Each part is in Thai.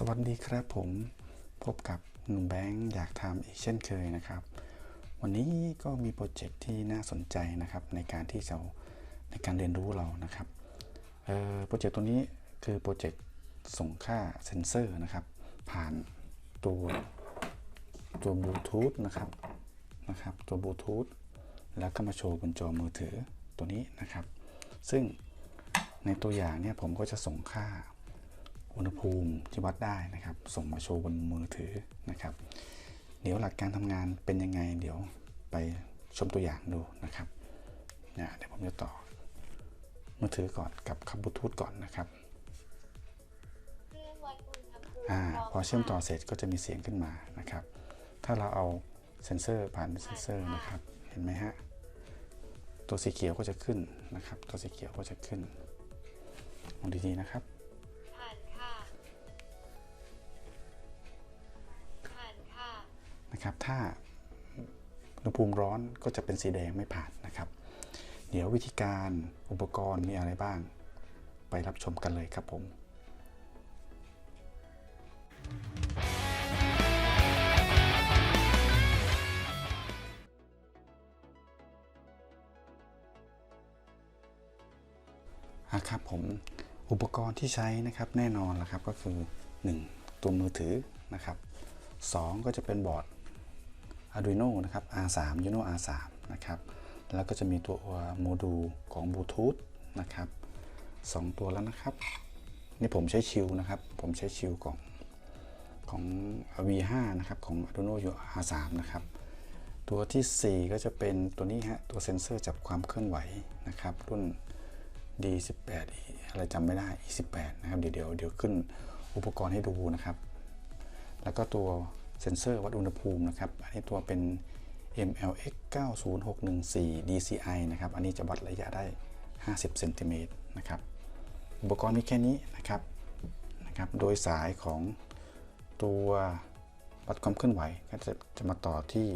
สวัสดีครับผมพบกับหนุ่มแบงค์อยากทำอีกเช่นเคยนะครับ วันนี้ก็มีโปรเจกต์ที่น่าสนใจนะครับในการที่จะในการเรียนรู้เรานะครับโปรเจกต์ตัวนี้คือโปรเจกต์ส่งค่าเซนเซอร์นะครับ ผ่านตัวตัวบลูทูธนะครับนะครับ ตัวบลูทูธแล้วก็มาโชว์บนจอมือถือตัวนี้นะครับ ซึ่งในตัวอย่างเนี่ยผมก็จะส่งค่า อุณหภูมิที่วัดได้นะครับ ส่งมาโชว์บนมือถือนะครับ เดี๋ยวหลักการทำงานเป็นยังไง เดี๋ยวไปชมตัวอย่างดูนะครับนะเดี๋ยวผมจะต่อมือถือก่อนกับคับบูทูธก่อนนะครับอ่าพร้พอเชื่อมต่อเสร็จก็จะมีเสียงขึ้นมานะครับ ถ้าเราเอาเซ็นเซอร์ผ่านเซ็นเซอร์นะครับ เห็นไหมฮะ ตัวสีเขียวก็จะขึ้นนะครับ ตัวสีเขียวก็จะขึ้นมองดีๆนะครับ นะครับ ถ้าอุณหภูมิร้อนก็จะเป็นสีแดงไม่ผ่านนะครับ เดี๋ยววิธีการอุปกรณ์มีอะไรบ้าง ไปรับชมกันเลยครับผมอะครับผมอุปกรณ์ที่ใช้นะครับแน่นอนละครับก็คือ 1 ตัวมือถือนะครับ 2 ก็จะเป็นบอร์ด Arduino นะครับ R3 Uno R3 นะครับแล้วก็จะมีตัวโมดูลของบลูทูธนะครับ2ตัวแล้วนะครับ นี่ผมใช้ชิลนะครับ ผมใช้ชิลของของ V5 นะครับ ของ Arduino R3 นะครับ ตัวทีสี่ 4 ก็จะเป็นตัวนี้ฮะ ตัวเซ็นเซอร์จับความเคลื่อนไหวนะครับ รุ่น D18 อะไรจำไม่ได้ E18 นะครับ เดี๋ยวเดี๋ยวเดี๋ยวขึ้นอุปกรณ์ให้ดูนะครับ แล้วก็ตัว เซ็นเซอร์วัดอุณหภูมินะครับ อันนี้ตัวเป็น MLX 90614 DCI นะครับ อันนี้จะวัดระยะได้ 50 เซนติเมตรนะครับ อุปกรณ์มีแค่นี้นะครับนะครับ โดยสายของตัววัดความเคลื่อนไหวก็จะจะมาต่อที่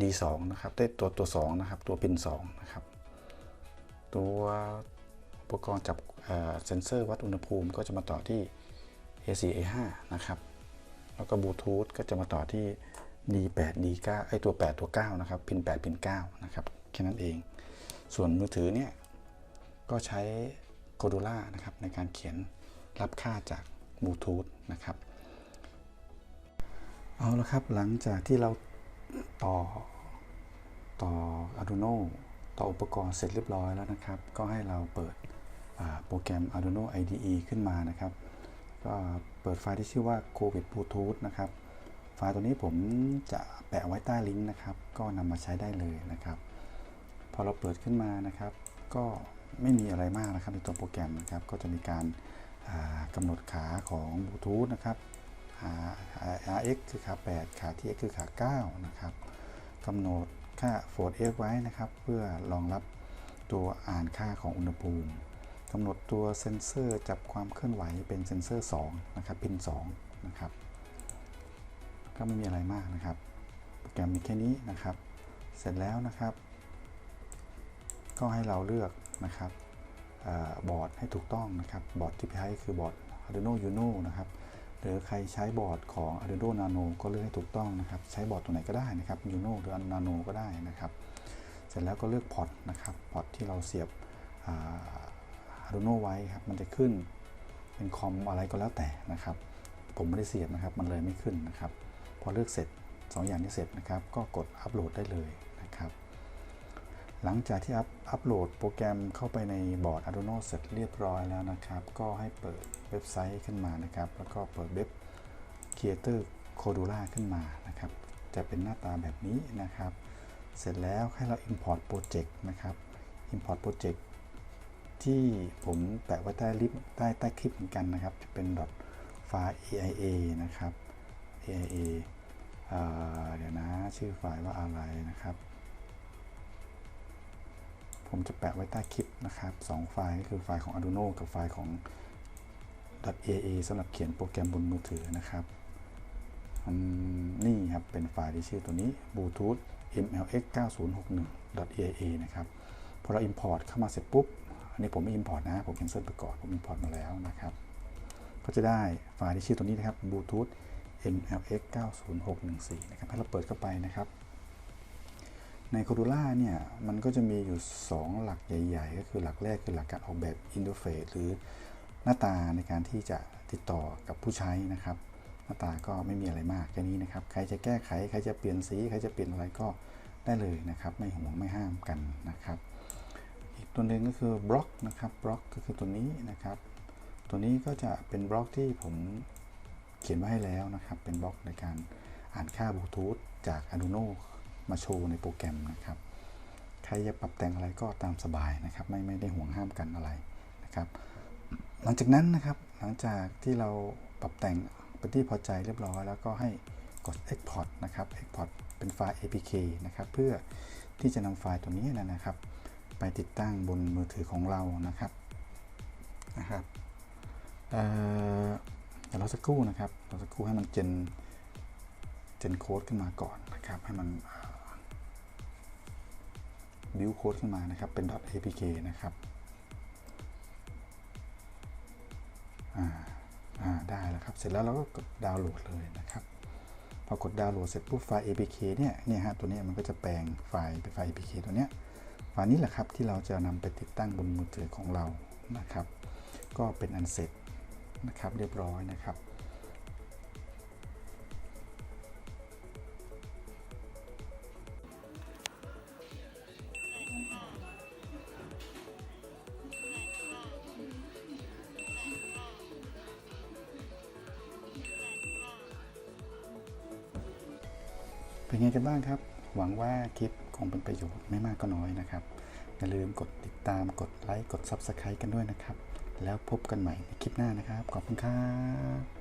D2 นะครับได้ตัวตัว 2 นะครับ ตัวพิน2นะครับ ตัวอุปกรณ์จับเซ็นเซอร์วัดอุณหภูมิก็จะมาต่อที่ A4 A5 นะครับ แล้วก็บลูทูธก็จะมาต่อที่ D8 D9 ไอตัว 8 ตัว 9 นะครับ พิน 8 พิน 9 นะครับ แค่นั้นเอง ส่วนมือถือเนี่ย ก็ใช้ c o d u l a นะครับ ในการเขียนรับค่าจากบลูทูธนะครับ เอาละครับ หลังจากที่เราต่อต่อ Arduino ต่ออุปกรณ์เสร็จเรียบร้อยแล้วนะครับ ก็ให้เราเปิดโปรแกรม Arduino IDE ขึ้นมานะครับ ก็เปิดไฟล์ที่ชื่อว่า COVID Bluetooth นะครับ ไฟล์ตัวนี้ผมจะแปะไว้ใต้ลิงก์นะครับ ก็นำมาใช้ได้เลยนะครับ พอเราเปิดขึ้นมานะครับ ก็ไม่มีอะไรมากนะครับในตัวโปรแกรมนะครับ ก็จะมีการากำหนดขาของบลูทูธนะครับ RX คือขา 8 ขา TX คือขา 9 นะครับกำหนดค่า Float F ไว้นะครับ เพื่อรองรับตัวอ่านค่าของอุณหภูมิ กำหนดตัวเซ็นเซอร์จับความเคลื่อนไหวเป็นเซ็นเซอร์2นะครับพิน2นะครับก็ไม่มีอะไรมากนะครับ โปรแกรมมีแค่นี้นะครับ เสร็จแล้วนะครับ ก็ให้เราเลือกนะครับอบอร์ดให้ถูกต้องนะครับ บอร์ดที่ใช้คือบอร์ด Arduino Uno นะครับหรือใครใช้บอร์ดของ Arduino Nano ก็เลือกให้ถูกต้องนะครับ ใช้บอร์ดตัวไหนก็ได้นะครับ Uno หรือ Nano ก็ได้นะครับ เสร็จแล้วก็เลือกพอร์ตนะครับ พอร์ตที่เราเสียบ Arduino ไว้ครับมันจะขึ้นเป็นคอมอะไรก็แล้วแต่นะครับ ผมไม่ได้เสียบนะครับ มันเลยไม่ขึ้นนะครับ พอเลือกเสร็จ 2 อย่างนี้เสร็จนะครับ ก็กดอัปโหลดได้เลยนะครับ หลังจากที่อัพอัปโหลดโปรแกรมเข้าไปในบอร์ด Arduino เสร็จเรียบร้อยแล้วนะครับ ก็ให้เปิดเว็บไซต์ขึ้นมานะครับ แล้วก็เปิดเว็บ Creator Codula ขึ้นมานะครับ จะเป็นหน้าตาแบบนี้นะครับ เสร็จแล้วให้เรา Import Project นะครับ Import Project ที่ผมแปะไว้ใต้ลิปใต้ใต้คลิปเหมือนกันนะครับ จะเป็นไฟล์ AIA นะครับ AIA เเดี๋ยวนะชื่อไฟล์ว่าอะไรนะครับ ผมจะแปะไว้ใต้คลิปนะครับสองไฟล์ก็คือไฟล์ของ Arduino กับไฟล์ของ .aa สำหรับเขียนโปรแกรมบนมือถือนะครับนี่ครับ เป็นไฟล์ที่ชื่อตัวนี้ bluetooth mlx 9061 aa นะครับ พอเรา import เข้ามาเสร็จปุ๊บ อันนี้ผมไม่ import นะ ผม cancel ไปก่อน ผม import มาแล้วนะครับ ก็จะได้ไฟล์ที่ชื่อตัวนี้นะครับ Bluetooth MLX 90614 นะครับให้เราเปิดเข้าไปนะครับ ใน Cordula เนี่ย มันก็จะมีอยู่ 2 หลักใหญ่ ๆ ก็คือหลักแรกคือหลักการออกแบบอินเทอร์เฟซหรือหน้าตาในการที่จะติดต่อกับผู้ใช้นะครับ หน้าตาก็ไม่มีอะไรมากแค่นี้นะครับ ใครจะแก้ไข ใครจะเปลี่ยนสี ใครจะเปลี่ยนอะไรก็ได้เลยนะครับ ไม่ห่วงไม่ห้ามกันนะครับ ตัวหนึ่งก็คือบล็อกนะครับบล็อกก็คือตัวนี้นะครับ ตัวนี้ก็จะเป็นบล็อกที่ผมเขียนไว้ให้แล้วนะครับ เป็นบล็อกในการอ่านค่าบลูทูธจาก Arduino มาโชว์ในโปรแกรมนะครับ ใครจะปรับแต่งอะไรก็ตามสบายนะครับ ไม่ไม่ได้ห่วงห้ามกันอะไรนะครับ หลังจากนั้นนะครับ หลังจากที่เราปรับแต่งเป็นที่พอใจเรียบร้อย แล้วก็ให้กด export นะครับ export เป็นไฟล์ apk นะครับ เพื่อที่จะนำไฟล์ตัวนี้นะนะครับ ไปติดตั้งบนมือถือของเรานะครับนะครับเดี๋ยวเราสักครู่นะครับเราสักครู่ให้มันเจนเจนโค้ดขึ้นมาก่อนนะครับ ให้มันบิวโค้ดขึ้นมานะครับ เป็น .apk นะครับอ่าอ่าได้แล้วครับ เสร็จแล้วเราก็กดดาวน์โหลดเลยนะครับ พอกดดาวน์โหลดเสร็จปุ๊บไฟล์ apk เนี่ยเนี่ยฮะตัวนี้มันก็จะแปลงไฟล์เป็นไฟล์ apk ตัวเนี้ย ไฟล์นี้แหละครับที่เราจะนำไปติดตั้งบนมือถือของเรานะครับ ก็เป็นอันเสร็จนะครับเรียบร้อยนะครับเป็นไงกันบ้างครับ หวังว่าคลิปคงเป็นประโยชน์ไม่มากก็น้อยนะครับ อย่าลืมกดติดตามกดไลค์กด Subscribe กันด้วยนะครับ แล้วพบกันใหม่ในคลิปหน้านะครับ ขอบคุณครับ